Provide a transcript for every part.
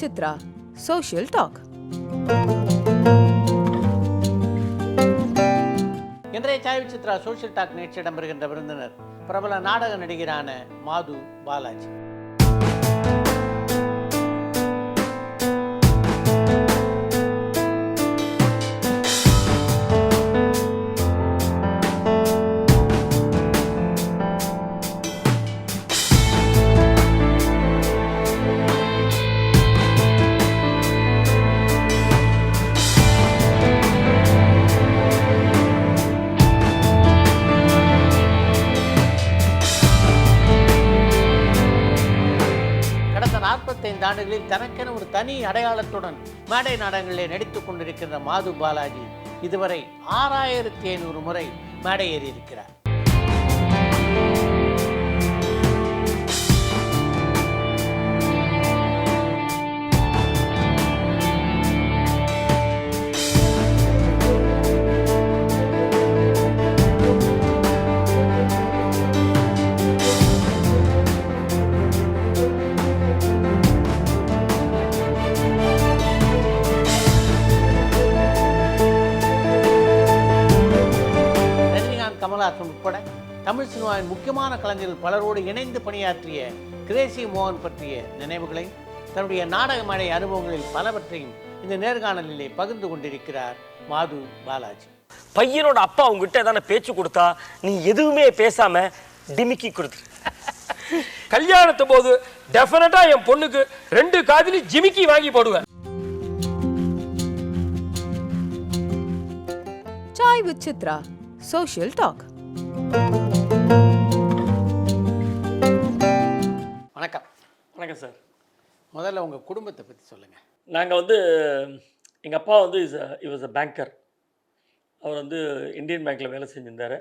Chitra social talk இன்றைய Sai Chitra social talk நிகழ்ச்சி இடம்பெறுகின்ற விருந்தினர். பிரபல நாடக நடிகரான மாது பாலாஜி. தனி அடையாளத்துடன் மேடை நாடகங்களிலே நடித்துக் கொண்டிருக்கின்ற மாது பாலாஜி இதுவரை ஆறாயிரத்தி ஐநூறு முறை மேடை ஏறி கமல்ஹாசன் உட்பட தமிழ் சினிமாவின் முக்கியமான கலைஞர்கள் பலரோடு இணைந்து பணியாற்றிய கிரேசி மோகன் பற்றிய நினைவுகளை தன்னுடைய நாடக மேடை அனுபவங்களில் பலவற்றையும் இந்த நேர்காணலிலே பகிர்ந்து கொண்டிருக்கிறார் மாது பாலாஜி. பையனோட அப்பா உங்ககிட்ட ஏதான பேச்சு கொடுத்தா நீ எதுவுமே பேசாம டிமிக்கி கொடுத்துரு கல்யாணத்து போது டெஃபினட்டா என் பொண்ணுக்கு ரெண்டு காதிலி ஜிமிக்கி வாங்கி போடுவேன். Chai with Chitra, Social Talk. வணக்கம். வணக்கம் சார். முதல்ல உங்க குடும்பத்தை பத்தி சொல்லுங்க. நாங்கள் வந்து எங்கள் அப்பா வந்து is he was a banker அவர் வந்து இந்தியன் பேங்க்கில் வேலை செஞ்சிருந்தார்.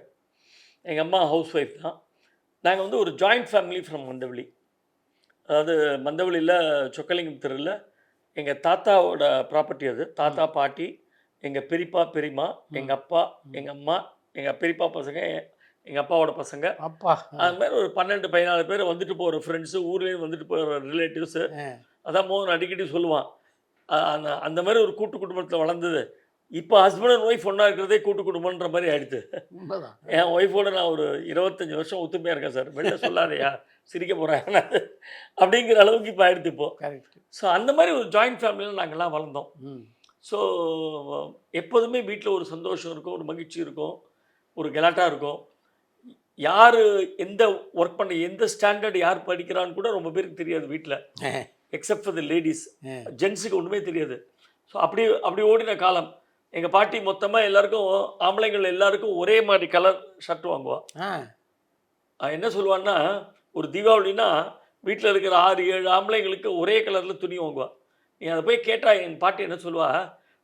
எங்கள் அம்மா ஹவுஸ் ஒய்ஃப் தான். நாங்கள் வந்து ஒரு ஜாயிண்ட் ஃபேமிலி ஃப்ரம் மந்தவெளி அதாவது மந்தவெளியில் சொக்கலிங்கம் தெருவில் எங்கள் தாத்தாவோட ப்ராப்பர்ட்டி அது. தாத்தா பாட்டி எங்கள் பெரியப்பா பெரியம்மா எங்கள் அப்பா எங்கள் அம்மா எங்கள் பெரியப்பா பசங்க எங்கள் அப்பாவோட பசங்க. அப்பா அது மாதிரி ஒரு பன்னெண்டு பதினாலு பேர் வந்துட்டு போகிற ஃப்ரெண்ட்ஸு ஊர்லேயும் வந்துட்டு போகிற ரிலேட்டிவ்ஸு அதான் மோகன் அடிக்கடி சொல்லுவான். அந்த அந்த மாதிரி ஒரு கூட்டு குடும்பத்தில் வளர்ந்தது. இப்போ ஹஸ்பண்ட் அண்ட் ஒய்ஃப் ஒன்றா இருக்கிறதே கூட்டு குடும்பன்ற மாதிரி ஆயிடுது என் ஒய்ஃபோட நான் ஒரு இருபத்தஞ்சி வருஷம் ஒத்துமையாக இருக்கேன் சார். வெளில சொல்லாதையா சிரிக்க போகிறேன் அப்படிங்கிற அளவுக்கு இப்போ ஆயிடுது இப்போ. ஸோ அந்த மாதிரி ஒரு ஜாயிண்ட் ஃபேமிலியில் நாங்கள்லாம் வளர்ந்தோம். ஸோ எப்போதுமே வீட்டில் ஒரு சந்தோஷம் இருக்கும் ஒரு மகிழ்ச்சி இருக்கும். ஒரு கெலாட்டா இருக்கும். யார் எந்த ஒர்க் பண்ண எந்த ஸ்டாண்டர்ட் யார் படிக்கிறான்னு கூட ரொம்ப பேருக்கு தெரியாது வீட்டில் எக்ஸப்ட் ஃபார் த லேடிஸ் ஜென்ஸுக்கு ஒன்றுமே தெரியாது. ஸோ அப்படி அப்படி ஓடின காலம். எங்கள் பாட்டி மொத்தமாக எல்லாருக்கும் ஆம்பளைங்கள் எல்லாருக்கும் ஒரே மாதிரி கலர் ஷர்ட் வாங்குவா. ஆ. அவன் என்ன சொல்லுவான்னா ஒரு தீபாவளினா வீட்டில் இருக்கிற ஆறு ஏழு ஆம்பளைங்களுக்கு ஒரே கலரில் துணி வாங்குவா. நீ அதை போய் கேட்டால் என் பாட்டி என்ன சொல்லுவா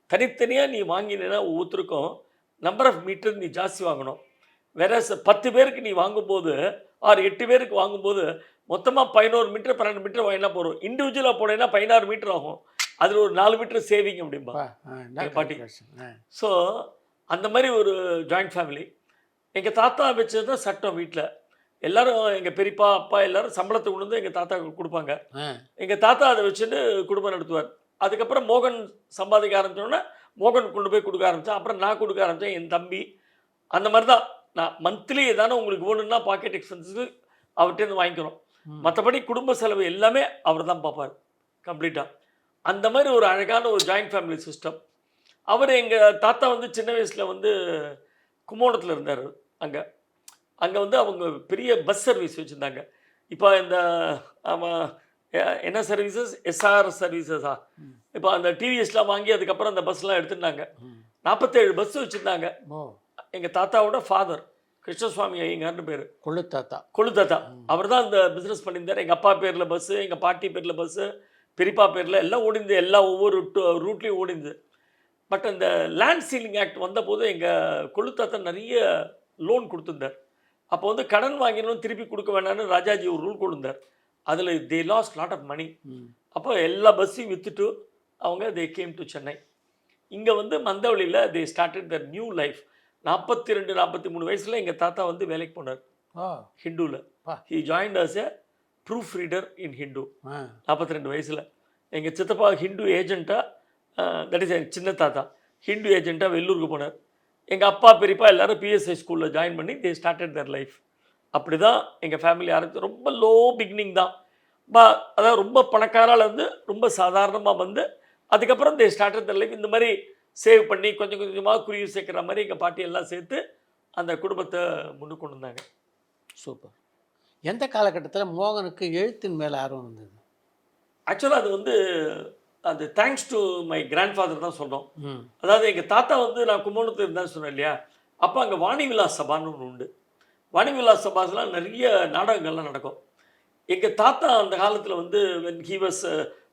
தனித்தனியாக நீ வாங்கினேன்னா ஒவ்வொருத்தருக்கும் நம்பர் ஆஃப் மீட்டர் நீ ஜாஸ்தி வாங்கணும். வேற பத்து பேருக்கு நீ வாங்கும்போது ஆறு எட்டு பேருக்கு வாங்கும்போது மொத்தமாக பதினோரு மீட்டர் பன்னெண்டு மீட்டர் வாங்கினா போகிறோம் இண்டிவிஜுவலாக போனேன்னா பதினாறு மீட்டர் ஆகும். அதில் ஒரு நாலு மீட்டர் சேவிங் அப்படிம்பா. பாட்டி. ஸோ அந்த மாதிரி ஒரு ஜாயிண்ட் ஃபேமிலி எங்கள் தாத்தா வச்சது தான் சட்டம் வீட்டில் எல்லாரும் எங்கள் பெரியப்பா அப்பா எல்லாரும் சம்பளத்தை கொண்டு வந்து எங்கள் தாத்தாவுக்கு கொடுப்பாங்க. எங்கள் தாத்தா அதை வச்சுட்டு குடும்பம் நடத்துவார். அதுக்கப்புறம் மோகன் சம்பாதிக்க ஆரம்பிச்சோன்னே மோகன் கொண்டு போய் கொடுக்க ஆரம்பித்தேன் அப்புறம் நான் கொடுக்க ஆரம்பித்தேன் என் தம்பி. அந்த மாதிரி தான் நான் மந்த்லி ஏதானே உங்களுக்கு வேணும்னா பாக்கெட் எக்ஸ்பென்ஸுக்கு அவர்கிட்டேருந்து வாங்கிக்கிறோம். மற்றபடி குடும்ப செலவு எல்லாமே அவர் தான் பார்ப்பார் கம்ப்ளீட்டாக அந்த மாதிரி ஒரு அழகான ஒரு ஜாயிண்ட் ஃபேமிலி சிஸ்டம் அவர் எங்கள் தாத்தா வந்து சின்ன வயசில் வந்து கும்போணத்தில் இருந்தார் அங்கே. அங்கே வந்து அவங்க பெரிய பஸ் சர்வீஸ் வச்சுருந்தாங்க. இப்போ இந்த ஆமாம் என்ன சர்வீசஸ் எஸ்ஆர் சர்வீசஸா. இப்போ அந்த டிவிஎஸ்லாம் வாங்கி அதுக்கப்புறம் அந்த பஸ்லாம் எடுத்துட்டாங்க. ம். நாற்பத்தேழு பஸ் வச்சுருந்தாங்க. எங்கள் தாத்தாவோட ஃபாதர் கிருஷ்ணசுவாமி ஐயங்கார்னு பேர். கொள்ளு தாத்தா. கொழு தாத்தா. அவர் தான் இந்த பிஸ்னஸ் பண்ணியிருந்தார். எங்கள் அப்பா பேரில் பஸ்ஸு எங்கள் பாட்டி பேரில் பஸ்ஸு பெரியப்பா பேரில் எல்லாம் ஓடிந்து எல்லா ஒவ்வொரு ரூட்லேயும் ஓடிந்து. பட் அந்த லேண்ட் சீலிங் ஆக்ட் வந்தபோது எங்கள் கொழு தாத்தா நிறைய லோன் கொடுத்துருந்தார். அப்போ வந்து கடன் வாங்கினோம் திருப்பி கொடுக்க வேணாம்னு ராஜாஜி ஒரு ரூல் கொண்டு வந்தார். அதில் they lost lot of money. அப்போ எல்லா பஸ்ஸையும் விற்றுட்டு அவங்க தே கேம் டு சென்னை இங்கே வந்து மந்தவழியில் they started their new life நாற்பத்தி ரெண்டு நாற்பத்தி மூணு வயசில் எங்கள் தாத்தா வந்து வேலைக்கு போனார். பா. He joined as a proof reader in ஆ. நாற்பத்தி ரெண்டு வயசில். எங்கள் சித்தப்பா ஹிந்து ஏஜெண்ட்டாக தட் இஸ் சின்ன தாத்தா. ஹிந்து ஏஜெண்ட்டாக வெள்ளூருக்கு போனார். எங்கள் அப்பா பெரியப்பா எல்லாரும் பிஎஸ்ஐ ஸ்கூலில் ஜாயின் பண்ணி தே ஸ்டார்டட் their லைஃப் அப்படி தான் எங்கள் ஃபேமிலி ஆரம்பிச்சு ரொம்ப லோ பிகினிங் தான். பா அதாவது ரொம்ப பணக்காரால இருந்து ரொம்ப சாதாரணமாக வந்து அதுக்கப்புறம் தே ஸ்டார்டட் their லைஃப் இந்த மாதிரி சேவ் பண்ணி கொஞ்சம் கொஞ்சமாக குருவி சேர்க்குற மாதிரி எங்கள் பாட்டி எல்லாம் சேர்த்து அந்த குடும்பத்தை முன்னுக்கு கொண்டு வந்தாங்க. சூப்பர் எந்த காலகட்டத்தில் மோகனுக்கு எழுத்தின் மேலே ஆர்வம் வந்தது? ஆக்சுவலாக அது வந்து அது thanks to my grand father தான் சொல்கிறோம் அதாவது எங்கள் தாத்தா வந்து நான் கும்பகோணத்தில் இருந்தான்னு சொன்னேன் இல்லையா? அப்போ அங்கே வாணி விலாஸ் சபான்னு ஒன்று உண்டு. வாணி விலாஸ் சபாஸ்லாம் நிறைய நாடகங்கள்லாம் நடக்கும். எங்கள் தாத்தா அந்த காலத்தில் வந்து when he was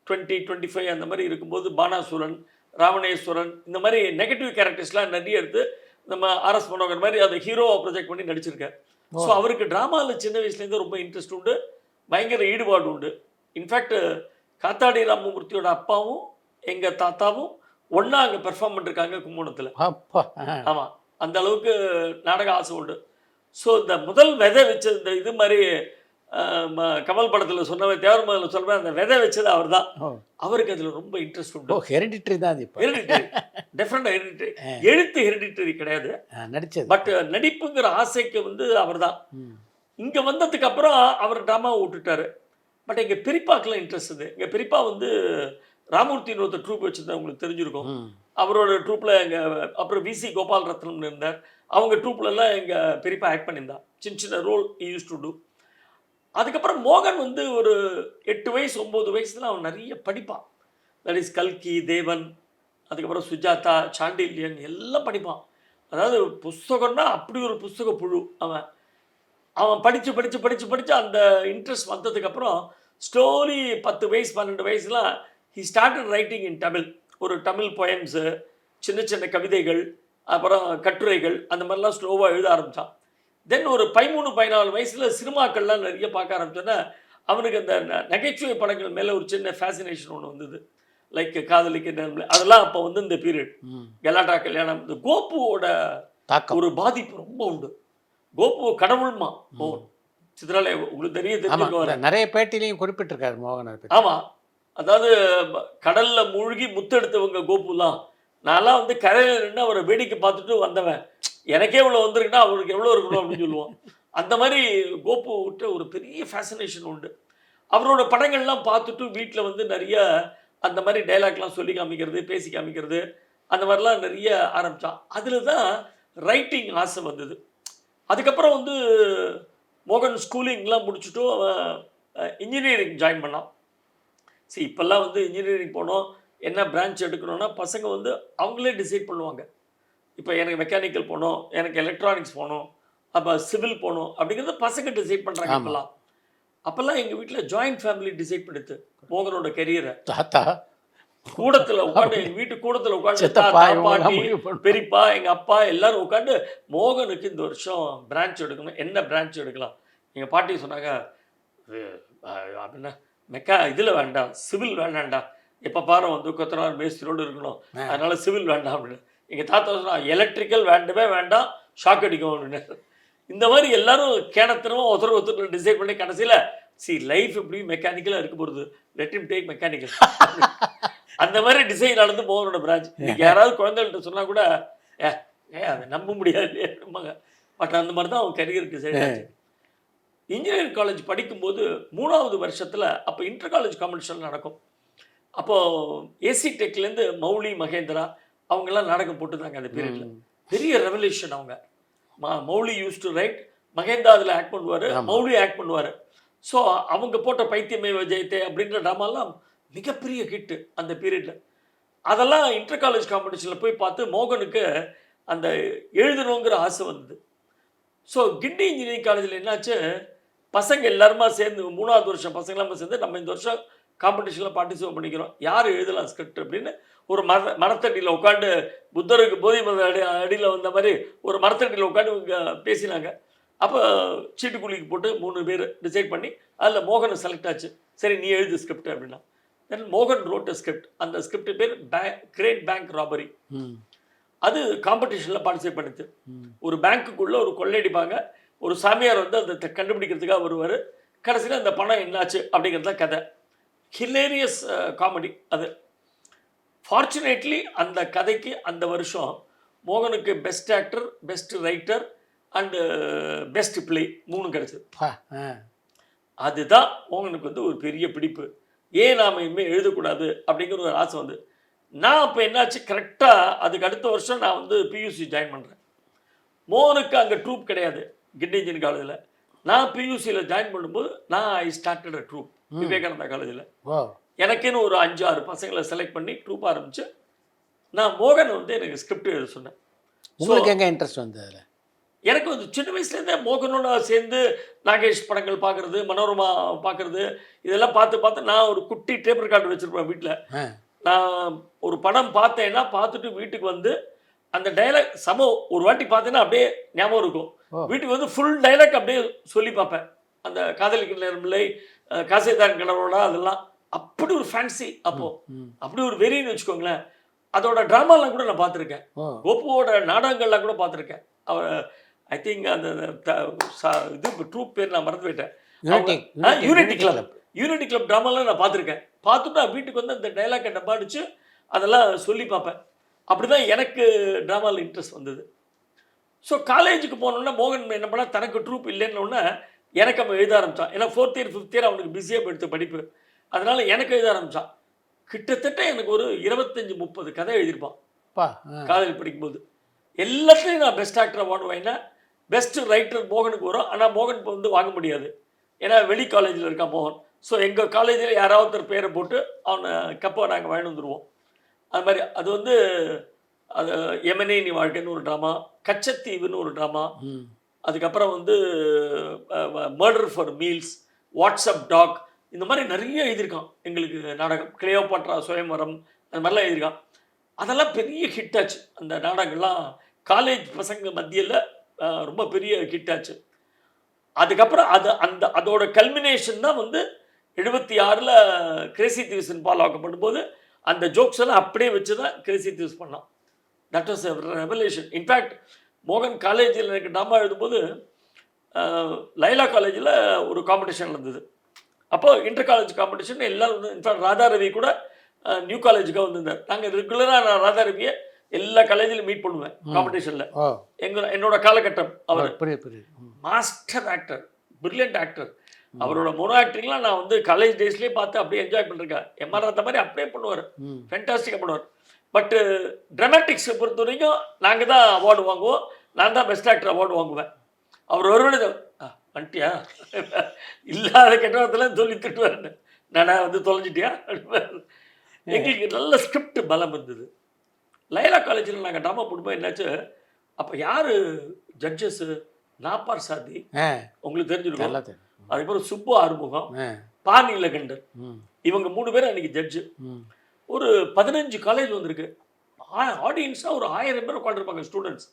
twenty twenty five அந்த மாதிரி இருக்கும்போது பானாசுரன் ராவணேஸ்வரன் இந்த மாதிரி நெகட்டிவ் கேரக்டர்ஸ்லாம் நிறைய எடுத்து நம்ம ஆர்எஸ் மனோகர் மாதிரி அதை ஹீரோவை ப்ரொஜெக்ட் பண்ணி நடிச்சிருக்கார். ஸோ அவருக்கு ட்ராமாவில் சின்ன வயசுலேருந்து ரொம்ப இன்ட்ரெஸ்ட் உண்டு. பயங்கர ஈடுபாடு உண்டு. இன்ஃபேக்ட் காத்தாடி ராமமூர்த்தியோட அப்பாவும் எங்கள் தாத்தாவும் ஒன்றா அங்கே பெர்ஃபார்ம் பண்ணிருக்காங்க ஆ. ஆமாம் அந்த அளவுக்கு நாடக ஆசை உண்டு. ஸோ இந்த முதல் விதை வச்ச இந்த இது மாதிரி கமல் படத்தில் சொன்னவன் தேவர் மதில் சொல்கிறேன் அந்த விதை வச்சது அவர் தான் அவருக்கு அதில் ரொம்ப இன்ட்ரெஸ்ட் உண்டு. ஹெரிடிட்ரி தான் அது இப்போ. ஹெரிடிட்டரி டெஃபரெண்ட் ஹெரிடிட்டரி எழுத்து ஹெரிடிட்டரி கிடையாது. நடிச்சது. பட் நடிப்புங்கிற ஆசைக்கு வந்து அவர் தான் இங்கே வந்ததுக்கு அப்புறம் அவர் ட்ராமாவை விட்டுட்டாரு. பட் எங்கள் பெரியப்பாக்கெல்லாம் இன்ட்ரெஸ்ட் இது. எங்கள் பெரியப்பா வந்து ராமூர்த்தின்னு ஒருத்தர் ட்ரூப் வச்சுருந்தா உங்களுக்கு தெரிஞ்சிருக்கும். அவரோட ட்ரூப்பில் எங்கள் அப்புறம் விசி கோபால் ரத்னம்னு இருந்தார். அவங்க ட்ரூப்லலாம் எங்கள் பெரியப்பா ஆக்ட் பண்ணியிருந்தா. சின்ன சின்ன ரோல் யூஸ் டு டூ அதுக்கப்புறம் மோகன் வந்து ஒரு எட்டு வயசு ஒம்பது வயசுல அவன் நிறைய படிப்பான். தட் இஸ் கல்கி தேவன் அதுக்கப்புறம் சுஜாதா சாண்டில்யன் எல்லாம் படிப்பான். அதாவது புஸ்தகம்னா அப்படி ஒரு புஸ்தக புழு அவன். அவன் படித்து படித்து படித்து படித்து அந்த இன்ட்ரெஸ்ட் வந்ததுக்கப்புறம் ஸ்டோரி பத்து வயசு பன்னெண்டு வயசுலாம் he started writing in Tamil ஒரு தமிழ் பொயம்ஸு சின்ன சின்ன கவிதைகள் அப்புறம் கட்டுரைகள் அந்த மாதிரிலாம் ஸ்லோவாக எழுத ஆரம்பித்தான் தென் ஒரு பதிமூணு பதினாலு வயசில் சினிமாக்கள்லாம் நிறைய பார்க்க ஆரம்பிச்சோன்னா அவனுக்கு அந்த நகைச்சுவை படங்கள் மேலே ஒரு சின்ன ஃபேசினேஷன் ஒன்று வந்தது. லைக் காதலிக்க நேரம்ல அதெல்லாம் அப்போ வந்து இந்த பீரியட் கலாட்டா கல்யாணம் இந்த கோபுவோட ஒரு பாதிப்பு ரொம்ப உண்டு. கோபு கடவுள்மா. மோகன். சித்ராலய உங்களுக்கு தெரிய ஆமா தெரிஞ்சுக்கோ நிறைய பேட்டிலையும் குறிப்பிட்டிருக்காரு மோகன் அதை பத்தி. ஆமா. அதாவது கடல்ல மூழ்கி முத்தெடுத்தவங்க கோபுலாம் நான்லாம் வந்து கரையில் நின்று அவரை வேடிக்கை பார்த்துட்டு வந்தவன். எனக்கே இவ்வளோ வந்திருக்குன்னா அவருக்கு எவ்வளோ இருக்கணும் அப்படின்னு சொல்லுவோம். அந்த மாதிரி கோபு விட்ட ஒரு பெரிய ஃபேசினேஷன் உண்டு. அவரோட படங்கள்லாம் பார்த்துட்டு வீட்டில் வந்து நிறைய அந்த மாதிரி டைலாக்லாம் சொல்லி காமிக்கிறது பேசி காமிக்கிறது அந்த மாதிரிலாம் நிறைய ஆரம்பித்தான் அதில் தான் ரைட்டிங் ஆசை வந்தது. அதுக்கப்புறம் வந்து மோகன் ஸ்கூலிங்லாம் முடிச்சுட்டும் அவன் இன்ஜினியரிங் ஜாயின் பண்ணான். சரி இப்போல்லாம் வந்து இன்ஜினியரிங் போனோம். என்ன பிரான்ச் எடுக்கணும்னா பசங்க வந்து அவங்களே டிசைட் பண்ணுவாங்க. இப்போ எனக்கு மெக்கானிக்கல் போகணும் எனக்கு எலக்ட்ரானிக்ஸ் போகணும் அப்போ சிவில் போகணும் அப்படிங்கிறத பசங்க டிசைட் பண்ணுறாங்க ஆமா. இப்போல்லாம். அப்போல்லாம் எங்கள் வீட்டில் ஜாயிண்ட் ஃபேமிலி டிசைட் பண்ணிட்டு மோகனோட கெரியரை தாத்தா. கூடத்துல உட்காந்து எங்க வீட்டு கூடத்துல உட்காந்து. பெரியப்பா எங்க அப்பா எல்லாரும் உட்காந்து மோகனுக்கு இந்த வருஷம் பிரான்ச் எடுக்கணும். என்ன பிரான்ச் எடுக்கலாம்? எங்க பாட்டி சொன்னாங்க "அஹ், அஹ், அப்படின்னா மெக்கா இதுல வேண்டாம் சிவில் வேண்டாம்டா. எப்ப பாரு வந்து கொத்தனார் மேஸ்திரோடு இருக்கணும். அதனால சிவில் வேண்டாம் அப்படின்னு. எங்க தாத்தா சொன்னா எலக்ட்ரிக்கல் வேண்டவே வேண்டாம் ஷாக் அடிக்கும் அப்படின்னு. இந்த மாதிரி எல்லாரும் கேனத்தனமா ஒருத்தர் ஒருத்தர் டிசைட் பண்ணி கடைசியில சி லைஃப் எப்படி மெக்கானிக்கலா இருக்க போறது? லெட் இம் டேக் மெக்கானிக்கல் அந்த மாதிரி டிசைன் நடந்து மோகனோட பிரான்ச் இன்னைக்கு யாராவது குழந்தைகள்ட்ட சொன்னா கூட ஏ ஏ அதை நம்ப முடியாது பட் அந்த மாதிரி தான் அவன் கரியர் டிசைன் இன்ஜினியரிங் காலேஜ் படிக்கும்போது மூணாவது வருஷத்தில் அப்போ இன்டர் காலேஜ் காம்படிஷன் நடக்கும். அப்போது ஏசி டெக்லேருந்து மௌலி மகேந்திரா அவங்கெல்லாம் நாடகம் போட்டுருந்தாங்க அந்த பீரியடில் பெரிய ரெவல்யூஷன் அவங்க. ம- Mouli use to write Mahendra அதில் ஆக்ட் பண்ணுவார் மௌலி ஆக்ட் பண்ணுவார். ஸோ அவங்க போட்ட பைத்தியமே விஜயத்தே அப்படின்ற ட்ராமாலாம் மிகப்பெரிய ஹிட்டு அந்த பீரியடில் அதெல்லாம் இன்டர் காலேஜ் காம்படிஷனில் போய் பார்த்து மோகனுக்கு அந்த எழுதணுங்கிற ஆசை வந்தது. ஸோ கிண்டி இன்ஜினியரிங் காலேஜில் என்னாச்சு? பசங்க எல்லாருமா சேர்ந்து மூணாவது வருஷம் பசங்களாம சேர்ந்து நம்ம இந்த வருஷம் காம்படிஷனில் பார்ட்டிசிபேட் பண்ணிக்கிறோம். யார் எழுதலாம் ஸ்கிரிப்ட் அப்படின்னு ஒரு மர மரத்தடியில் உட்காந்து புத்தருக்கு போதி மத அடி அடியில் வந்த மாதிரி ஒரு மரத்தடியில் உட்காந்து இவங்க பேசினாங்க. அப்போ சீட்டுக்குழிக்கு போட்டு மூணு பேர் டிசைட் பண்ணி அதில் மோகன் செலக்ட் ஆச்சு. சரி நீ எழுது ஸ்கிரிப்ட் அப்படின்னா. தென் மோகன் ரோட் ஸ்கிரிப்ட் அந்த ஸ்கிரிப்ட் பேர் பே கிரேட் பேங்க் ராபரி அது காம்படிஷனில் பார்ட்டிசிபேட் பண்ணுது. ஒரு பேங்க்குள்ளே ஒரு கொள்ளையடிப்பாங்க ஒரு சாமியார் வந்து அதை கண்டுபிடிக்கிறதுக்காக வருவார். கடைசியில் அந்த பணம் என்னாச்சு அப்படிங்கிறது தான் கதை. ஹிலேரியஸ் காமெடி அது ஃபார்ச்சுனேட்லி அந்த கதைக்கு அந்த வருஷம் மோகனுக்கு best actor best writer and best play மூணு கிடச்சிது. அதுதான் மோகனுக்கு வந்து ஒரு பெரிய பிடிப்பு. ஏன் நாம் இனிமேல் எழுதக்கூடாது அப்படிங்கிற ஒரு ஆசை வந்து நான் அப்போ என்னாச்சு கரெக்டாக அதுக்கு அடுத்த வருஷம் நான் வந்து பியூசி ஜாயின் பண்ணுறேன் மோகனுக்கு அங்கே ட்ரூப் கிடையாது கிண்டிஜின் காலேஜில் நான் பியூசியில் ஜாயின் பண்ணும்போது நான் I started a troupe Vivekananda காலேஜில் எனக்குன்னு ஒரு அஞ்சு ஆறு பசங்களை செலக்ட் பண்ணி ட்ரூப் ஆரம்பிச்சு நான் மோகன் வந்து எனக்கு ஸ்கிரிப்ட் எழுத சொன்னேன். உங்களுக்கு எங்கே இன்ட்ரெஸ்ட் வந்தது எனக்கு வந்து சின்ன வயசுலேருந்தே மோகனோட சேர்ந்து நாகேஷ் படங்கள் பார்க்குறது மனோரமா பார்க்குறது இதெல்லாம் பார்த்து பார்த்து நான் ஒரு குட்டி டேப் ரெக்கார்டு வச்சுருப்பேன் வீட்டில் நான் ஒரு படம் பார்த்தேன்னா பார்த்துட்டு வீட்டுக்கு வந்து அந்த டைலாக் சம ஒரு வாட்டி பார்த்தேன்னா அப்படியே ஞாபகம் இருக்கும். வீட்டுக்கு வந்து ஃபுல் டைலாக் அப்படியே சொல்லி பார்ப்பேன். அந்த காதலிக்கு நேரமில்லை காசேதான் கணவரோட அதெல்லாம் அப்படி ஒரு ஃபேன்சி அப்போ. அப்படி ஒரு வெறின்னு வச்சுக்கோங்களேன். அதோட ட்ராமாலாம் கூட நான் பார்த்துருக்கேன். ஓ கோபுவோட நாடகங்கள்லாம் கூட பார்த்துருக்கேன். அவர் ஐ திங்க் அந்த இது ட்ரூப் பேர் நான் மறந்து போயிட்டேன் யூனிட்டி கிளப் யூனிட்டி கிளப் ட்ராமாலாம் நான் பார்த்துருக்கேன். பார்த்துட்டு நான் வீட்டுக்கு வந்து அந்த டைலாக்கை டப்பா அடிச்சு அதெல்லாம் சொல்லி பார்ப்பேன். அப்படி தான் எனக்கு ட்ராமாவில் இன்ட்ரெஸ்ட் வந்தது. ஸோ காலேஜுக்கு போனோன்னா மோகன் என்ன பண்ணா தனக்கு ட்ரூப் இல்லைன்னொன்னே எனக்கு அவன் எழுத ஆரம்பிச்சான். ஏன்னா ஃபோர்த் இயர் ஃபிஃப்த் இயர் அவனுக்கு பிஸியாக போயிடுத்து படிப்பு. அதனால எனக்கு எழுத ஆரம்பிச்சான். கிட்டத்தட்ட எனக்கு ஒரு இருபத்தஞ்சி முப்பது கதை எழுதியிருப்பான். காலேஜ் படிக்கும்போது. எல்லாத்துலேயும் நான் பெஸ்ட் ஆக்டர் அவார்டு வாங்கினேன் பெஸ்ட் ரைட்டர் மோகனுக்கு வரும். ஆனால் மோகன் இப்போ வந்து வாங்க முடியாது. ஏன்னா வெளி காலேஜில் இருக்கான் மோகன். ஸோ எங்கள் காலேஜில் யாராவது பேரை போட்டு அவனை கப்பை நாங்கள் வாங்கி வந்துடுவோம் அது மாதிரி அது வந்து அது எமனே நீ வாழ்க்கைன்னு ஒரு ட்ராமா கச்சத்தீவுன்னு ஒரு ட்ராமா அதுக்கப்புறம் வந்து murder for meals what's up doc இந்த மாதிரி நிறைய எழுதியிருக்கான். எங்களுக்கு நாடகம் கிளியோபாட்ரா சுயம்பரம் அந்த மாதிரிலாம் எழுதியிருக்கான். அதெல்லாம் பெரிய ஹிட் ஆச்சு. அந்த நாடகங்கள்லாம் காலேஜ் பசங்க மத்தியில் ரொம்ப பெரிய ஹிட் ஆச்சு. அதுக்கப்புறம் அது அந்த அதோட கல்மினேஷன் தான் வந்து எழுபத்தி ஆறில் கிரேசி தீவ்ஸின் பால் ஆக்கப்படும்போது அந்த ஜோக்ஸ் எல்லாம் அப்படியே வச்சு தான் கிரேசி தீவ்ஸ் பண்ணான் that was revelation in fact மோகன் காலேஜில் எனக்கு ட்ராமா எழுதும்போது லைலா காலேஜில் ஒரு காம்படிஷன் நடந்தது. அப்போ இன்டர் காலேஜ் காம்படிஷன் எல்லாரும் வந்து இன்ஃபேக்ட் ராதா ரவி கூட நியூ காலேஜுக்காக வந்திருந்தார். நாங்கள் ரெகுலராக நான் ராதா ரவியை எல்லா காலேஜிலும் மீட் பண்ணுவேன் காம்படிஷனில் ஓ எங்க என்னோட காலகட்டம் அவர். மாஸ்டர் ஆக்டர் பிரில்லியன்ட் ஆக்டர் அவரோட மொனோ ஆக்டிங்லாம் நான் வந்து காலேஜ் டேஸ்லேயே பார்த்து அப்படியே என்ஜாய் பண்ணிருக்கேன். எம்ஆர் அந்த மாதிரி அப்படியே பண்ணுவார். ஃபென்டாஸ்டிக்காக பண்ணுவார். பட்டு ட்ராமாட்டிக்ஸை பொறுத்த வரைக்கும் நாங்கள் தான் அவார்டு வாங்குவோம். நான் தான் பெஸ்ட் ஆக்டர் அவார்டு வாங்குவேன். அவர் ஒருவனே வந்துட்டியா? இல்லாத கெட்டவத்தெல்லாம் சொல்லி திட்டுவார். நானா வந்து தொலைஞ்சிட்டியா. எங்களுக்கு நல்ல ஸ்கிரிப்ட் பலம் இருந்தது. லைலா காலேஜில் நாங்கள் ட்ராமா போடும்போது என்னாச்சு? அப்போ யார் ஜட்ஜஸ்ஸு நாப்பார் சாதி. உங்களுக்கு தெரிஞ்சிருக்கும். அதுக்கப்புறம் சுப்பு ஆறுமுகம். பா நீலகண்டர் ம். இவங்க மூணு பேரும் அன்னைக்கு ஜட்ஜு ஒரு பதினஞ்சு காலேஜ் வந்திருக்கு. ஆடியன்ஸாக ஒரு ஆயிரம் பேர் உட்காந்துருப்பாங்க ஸ்டூடெண்ட்ஸ்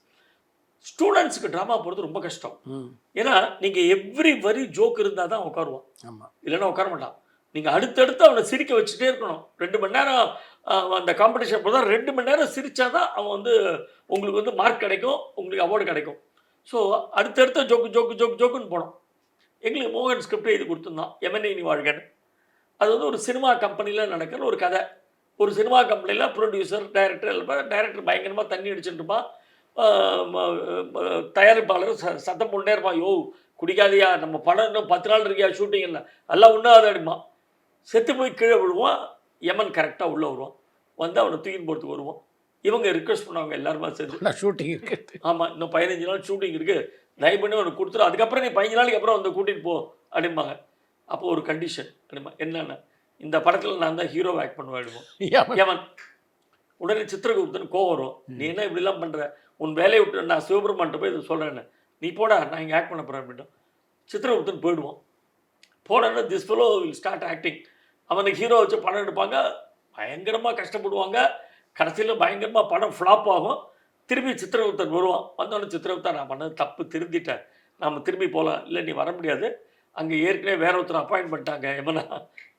ஸ்டூடெண்ட்ஸுக்கு ட்ராமா போகிறது ரொம்ப கஷ்டம். ஏன்னா நீங்கள் எவ்ரி வரி ஜோக் இருந்தால் தான் உட்காருவான். ஆமாம் இல்லைன்னா உட்கார மாட்டான். நீங்கள் அடுத்தடுத்து அவனை சிரிக்க வச்சுட்டே இருக்கணும். ரெண்டு மணி நேரம் அந்த காம்படிஷன் போதும் ரெண்டு மணி நேரம் சிரிச்சாதான் அவன் வந்து உங்களுக்கு வந்து மார்க் கிடைக்கும் உங்களுக்கு அவார்டு கிடைக்கும். ஸோ அடுத்தடுத்த ஜோக்கு ஜோக்கு ஜோக்கு ஜோக்குன்னு போனோம். எங்களுக்கு மோகன் ஸ்கிரிப்ட் எழுதி கொடுத்துருந்தான். எம்என்ஏ நீ வாழ்கன்னு. அது வந்து ஒரு சினிமா கம்பெனியில் நடக்கிற ஒரு கதை. ஒரு சினிமா கம்பெனியில் ப்ரொடியூசர் டைரக்டர் எல்லாம் டைரக்டர் பயங்கரமாக தண்ணி அடிச்சுட்டு இருப்பான் ஆஹ் ம- ம- தயாரிப்பாளர் ச சத்தம் போட்டே இருப்பான். யோ குடிக்காதியா நம்ம படம் இன்னும் பத்து நாள் இருக்கியா ஷூட்டிங் இல்லை எல்லாம் ஒன்றாவது அடிமா செத்து போய் கீழே விழுவான். யமன் கரெக்டாக உள்ளே வருவான். வந்து அவனை தூக்கின்னு போகிறதுக்கு வருவான். இவங்க ரிக்வெஸ்ட் பண்ணுவாங்க எல்லாருமா சேர்ந்து. ஷூட்டிங் இருக்குது ஆமாம் இன்னும் பதினஞ்சு நாள் ஷூட்டிங் இருக்குது தயவு பண்ணி அவனுக்கு கொடுத்துரு அதுக்கப்புறம் நீ பதினஞ்சு நாளைக்கு அப்புறம் வந்து கூட்டிகிட்டு போ அப்படிம்பாங்க அப்போ ஒரு கண்டிஷன் அப்படிமா என்னென்ன இந்த படத்தில் நான் தான் ஹீரோ ஆக்ட் பண்ணுவேன் யமன் உடனே சித்திரகுப்தன் கோவம் வரும். நீ என்ன இப்படிலாம் பண்ணுற உன் வேலையை விட்டு நான் சிவபெருமான்ட்ட போய் இதை சொல்கிறேன்னு நீ போடா நான் இங்கே ஆக்ட் பண்ண போகிறேன் அப்படின்ட்டு. சித்திரகுப்தன் போயிடுவான். போனோன்னா this fellow will start acting அவனுக்கு ஹீரோ வச்சு படம் எடுப்பாங்க. பயங்கரமாக கஷ்டப்படுவாங்க. கடைசியில் பயங்கரமாக படம் ஃப்ளாப் ஆகும். திரும்பி சித்திரகுப்தன் வருவான். வந்தோடனே சித்திரகுப்தன் நான் பண்ணது தப்பு திருந்திட்டேன். நாம் திரும்பி போகலாம் இல்லை நீ வர முடியாது. அங்கே ஏற்கனவே வேற ஒருத்தர் அப்பாயின்ட் பண்ணிட்டாங்க. எமனா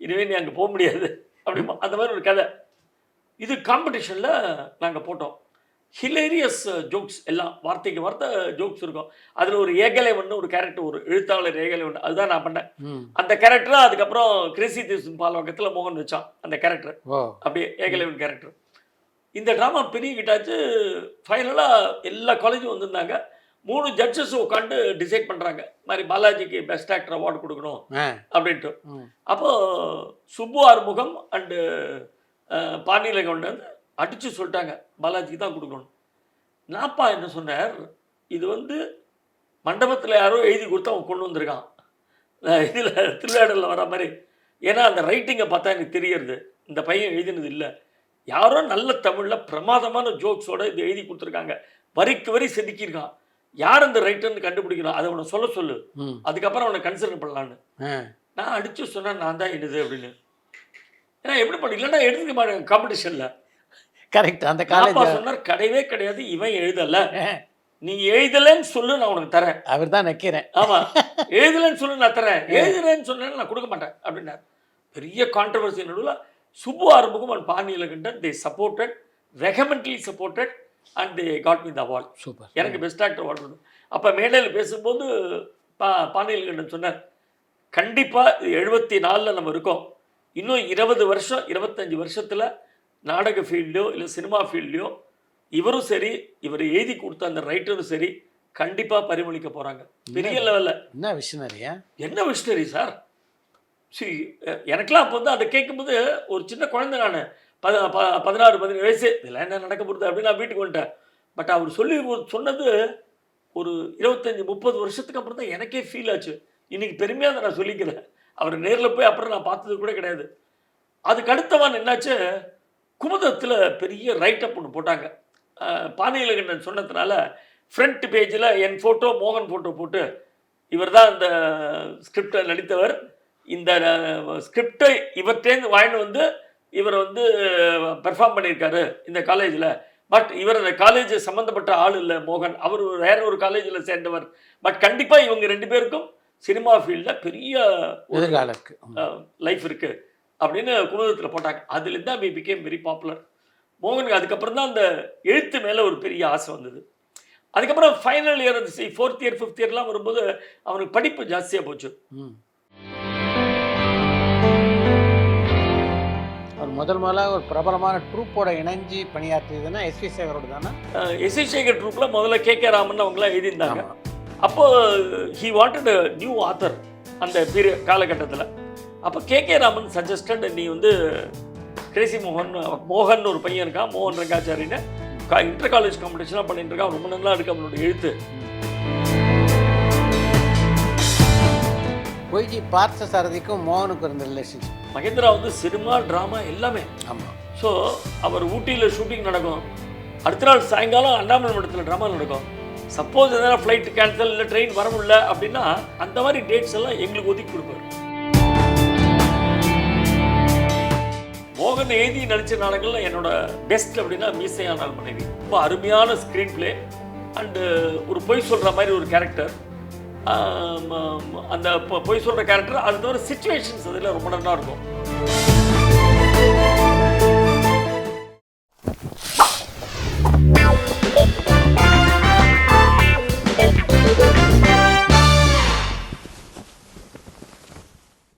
இனிமேல் நீ அங்கே போக முடியாது. அப்படிமா அந்த மாதிரி ஒரு கதை. இது காம்படிஷனில் நாங்கள் போட்டோம். ஹிலேரியஸ் ஜோக்ஸ் எல்லாம் வார்த்தைக்கு வார்த்தை ஜோக்ஸ் இருக்கும். அதில் ஒரு ஏகலைவன் ஒரு கேரக்டர் ஒரு எழுத்தாளர் ஏகலைவன் அதுதான் நான் பண்ணேன். அந்த கேரக்டர் அதுக்கப்புறம் கிரேசி தீசன் பாலவக்கத்தில் மோகன் வச்சான் அந்த கேரக்டர் அப்படியே ஏகலைவன் கேரக்டர் இந்த ட்ராமா பெரிய கிட்டாச்சு ஃபைனலாக எல்லா காலேஜும் வந்திருந்தாங்க. மூணு ஜட்ஜஸ் உட்காந்து டிசைட் பண்ணுறாங்க மாதிரி பாலாஜிக்கு பெஸ்ட் ஆக்டர் அவார்டு கொடுக்கணும் அப்படின்ட்டு. ம். அப்போ சுப்பு ஆறுமுகம் அண்டு பாண்டியலகவுண்ட் வந்து அடித்து சொல்லிட்டாங்க. பாலாஜிக்கு தான் கொடுக்கணும். நாப்பா என்ன சொன்னார்? இது வந்து மண்டபத்தில் யாரோ எழுதி கொடுத்து அவன் கொண்டு வந்திருக்கான். இதில் திருவிழாடலில் வர மாதிரி. ஏன்னா அந்த ரைட்டிங்கை பார்த்தா எனக்கு தெரியறது. இந்த பையன் எழுதினது இல்லை. யாரோ நல்ல தமிழில் பிரமாதமான ஜோக்ஸோட இது எழுதி கொடுத்துருக்காங்க. வரிக்கு வரி செதுக்கியிருக்கான். யார் அந்த ரைட்டர்னு கண்டுபிடிக்கணும்? அதை அவனை சொல்ல சொல்லு. அதுக்கப்புறம் அவனை கன்சிடர் பண்ணலான்னு. நான் அடிச்சு சொன்னேன் நான் தான் என்னது அப்படின்னு. ஏன்னா எப்படி பண்ண இல்லைன்னா எடுத்துக்க மாட்டேங்க காம்படிஷனில் கரெக்ட் அந்த காலேஜ் சொன்னார் கிடையவே கிடையாது இவன் எழுதல. நீ எழுதலைன்னு சொல்லு நான் உனக்கு தரேன். அவர் தான் நிற்கிறேன் ஆமா. எழுதலைன்னு சொல்லு நான் தரேன். எழுதுறேன்னு சொன்னேன்னு நான் கொடுக்க மாட்டேன் அப்படின்னார். பெரிய கான்ட்ரவர்சி நடுவில் சுப்பு ஆரம்பமும் அண்ட் பாண்டியில் கண்டன் they supported vehemently supported and got me the award super எனக்கு பெஸ்ட் ஆக்டர் அவார்டு அப்போ மேடையில் பேசும்போது பா பாண்டியல் கண்டன் சொன்னார் கண்டிப்பாக இது எழுபத்தி நாலில் நம்ம இருக்கோம். இன்னும் இருபது வருஷம் இருபத்தஞ்சி வருஷத்தில் நாடக ஃபீல்ட்லையோ இல்லை சினிமா ஃபீல்ட்லையோ இவரும் சரி இவர் எழுதி கொடுத்த அந்த ரைட்டரும் சரி கண்டிப்பாக பரிமளிக்க போகிறாங்க பெரிய லெவலில் என்ன விஷனரியா என்ன மிஷினரி சார்? சரி எனக்கெல்லாம் அப்போ வந்து அதை கேட்கும்போது ஒரு சின்ன குழந்தை நான். பதினாறு பதினேழு வயசு. இதெல்லாம் என்ன நடக்க போகுது அப்படின்னு நான் வீட்டுக்கு வந்துட்டேன். பட் அவர் சொல்லி சொன்னது ஒரு இருபத்தஞ்சி முப்பது வருஷத்துக்கு அப்புறம் தான் எனக்கே ஃபீல் ஆச்சு. இன்றைக்கி பெருமையாக அதை நான் சொல்லிக்கிறேன். அவர் நேரில் போய் அப்புறம் நான் பார்த்தது கூட கிடையாது. அதுக்கு அடுத்தவன் என்னாச்சு? குமுதத்தில் பெரிய ரைட்டப் ஒன்று போட்டாங்க. பானையிலகண்டன் சொன்னதுனால ஃப்ரண்ட் பேஜில் என் ஃபோட்டோ மோகன் ஃபோட்டோ போட்டு இவர் தான் இந்த ஸ்கிரிப்டை நடித்தவர். இந்த ஸ்கிரிப்டை இவர்கிட்டேருந்து வாங்கிட்டு வந்து இவர் வந்து பெர்ஃபார்ம் பண்ணியிருக்காரு இந்த காலேஜில் பட் இவர் அந்த காலேஜ் சம்மந்தப்பட்ட ஆள் இல்லை மோகன். அவர் வேற ஒரு காலேஜில் சேர்ந்தவர். பட் கண்டிப்பாக இவங்க ரெண்டு பேருக்கும் சினிமா ஃபீல்டில் பெரிய எதிர்காலம் லைஃப் இருக்கு அப்படின்னு குமுதத்தில் போட்டாங்க. அதுலேருந்து தான் வி பிகேம் வெரி பாப்புலர் மோகனுக்கு அதுக்கப்புறம் தான் அந்த எழுத்து மேலே ஒரு பெரிய ஆசை வந்தது. அதுக்கப்புறம் final year fourth year fifth இயர்லாம் வரும்போது அவனுக்கு படிப்பு ஜாஸ்தியாக போச்சு. அவர் முதல் முதலாக ஒரு பிரபலமான ட்ரூப்போட இணைஞ்சு பணியாற்றியதுன்னா எஸ்வி சேகரோடு தானே? எஸ் வி சேகர் ட்ரூப்பில் முதல்ல கே கே ராமன் அவங்களாம் எழுதியிருந்தாங்க. அப்போ ஹி வாண்டட் நியூ ஆத்தர் அந்த பீரிய காலகட்டத்தில். அப்போ கே கே ராமன் சஜஸ்டட் நீ வந்து கிரேசி மோகன் மோகன் ஒரு பையன் இருக்கான் மோகன் ரங்காச்சாரின்னு. இன்டர் காலேஜ் காம்படிஷனாக பண்ணிட்டு இருக்கான் ரொம்ப நல்லா இருக்கு அவனோட எழுத்து. பொய்ஜி பார்த்த சாரதிக்கும் மோகனுக்கும் இருந்த ரிலேஷன்ஷிப் மகேந்திரா வந்து சினிமா ட்ராமா எல்லாமே. ஆமாம் ஸோ அவர் ஊட்டியில் ஷூட்டிங் நடக்கும். அடுத்த நாள் சாயங்காலம் அண்ணாமலை மடத்தில் ட்ராமா நடக்கும். சப்போஸ் எதனா ஃப்ளைட் கேன்சல் இல்லை ட்ரெயின் வர முடியல அப்படின்னா அந்த மாதிரி டேட்ஸ் எல்லாம் எங்களுக்கு ஒதுக்கி கொடுப்பாரு. மோகன் எழுதி நடிச்ச நாடகங்கள்ல என்னோட பெஸ்ட் அப்படின்னா மீசையானால் மனைவி. ரொம்ப அருமையான ஸ்க்ரீன் பிளே அண்டு ஒரு பொய் சொல்கிற மாதிரி ஒரு கேரக்டர் அந்த பொ- பொய் சொல்கிற கேரக்டர் அது தவிர சுச்சுவேஷன்ஸ் அதில் ரொம்ப நல்லா இருக்கும்.